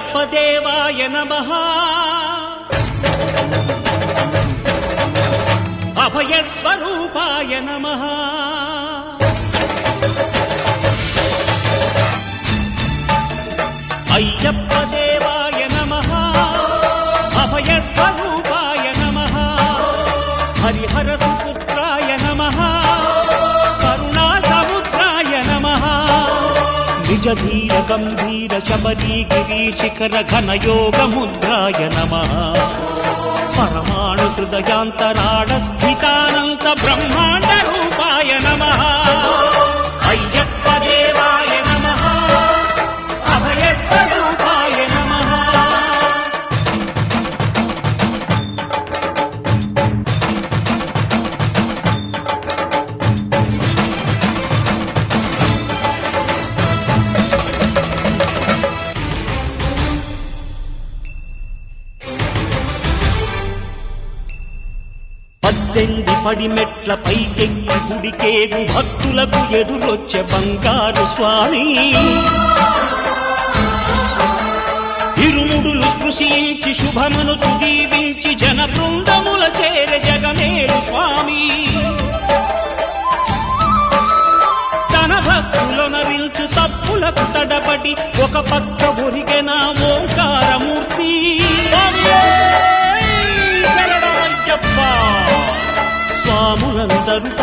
అయ్యప్పదేవాయ నమ. అభయస్వరూపాయ నమ. అయ్యప్ప నిజ ధీర గంభీర శబరీ గిరి శిఖర ఘన యోగ ముద్రాయ నమ పరమాణు హృదయాంతరాడ స్థితానంత బ్రహ్మాండ రూప పద్దెంది పడిమెట్ల పైకెక్కి గుడికేగు భక్తులకు ఎదురొచ్చే బంగారు స్వామి. ఇరుముడులు స్పృశించి శుభమును చుదీవించి జన బృందముల చేర జగమేలు స్వామి. తన భక్తులొనరిల్చు తప్పులకు తడబడి ఒక పక్క ఒరిగెన ఓంకారము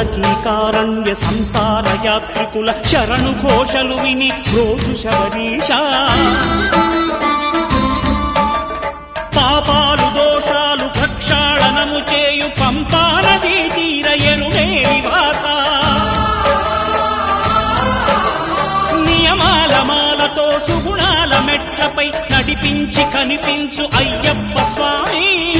ఘోరకీకారణ్య సంసార యాత్రికుల శరణు ఘోషలు విని రోజు శబరీష. పాపాలు దోషాలు ప్రక్షాళనము చేయు పంపాలది తీర ఎరుమే నివాస. నియమాల మాలతో సుగుణాల మెట్లపై నడిపించి కనిపించు అయ్యప్ప స్వామి.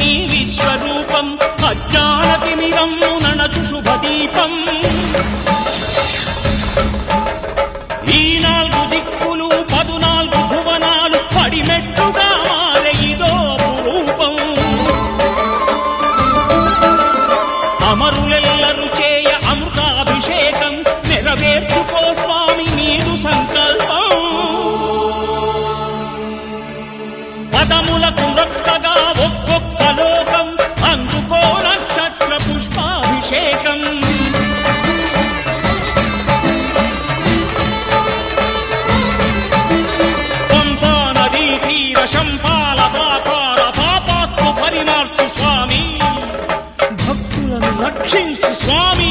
నీ విశ్వరూపం అజ్ఞానతిమిరం నణచు శుభదీపం. ఈ నాలుగు దిక్కులు రక్షించు స్వామి.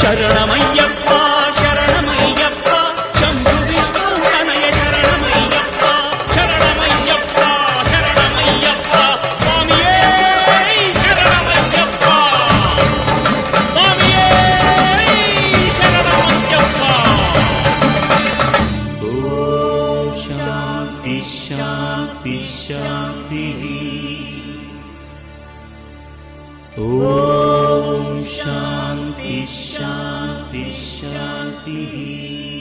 శరణమయ్యప్ప శరణమయ్యప్ప శంభు విష్ణు తనయ శరణమయ్యప్ప శరణమయ్యప్ప శరణమయ్యప్ప స్వామియే శరణమయ్యప్ప. స్వామియే శరణమయ్యప్ప. ఓం శాంతి శాంతి శాంతి. ఓ శాంతి శాంతి శాంతి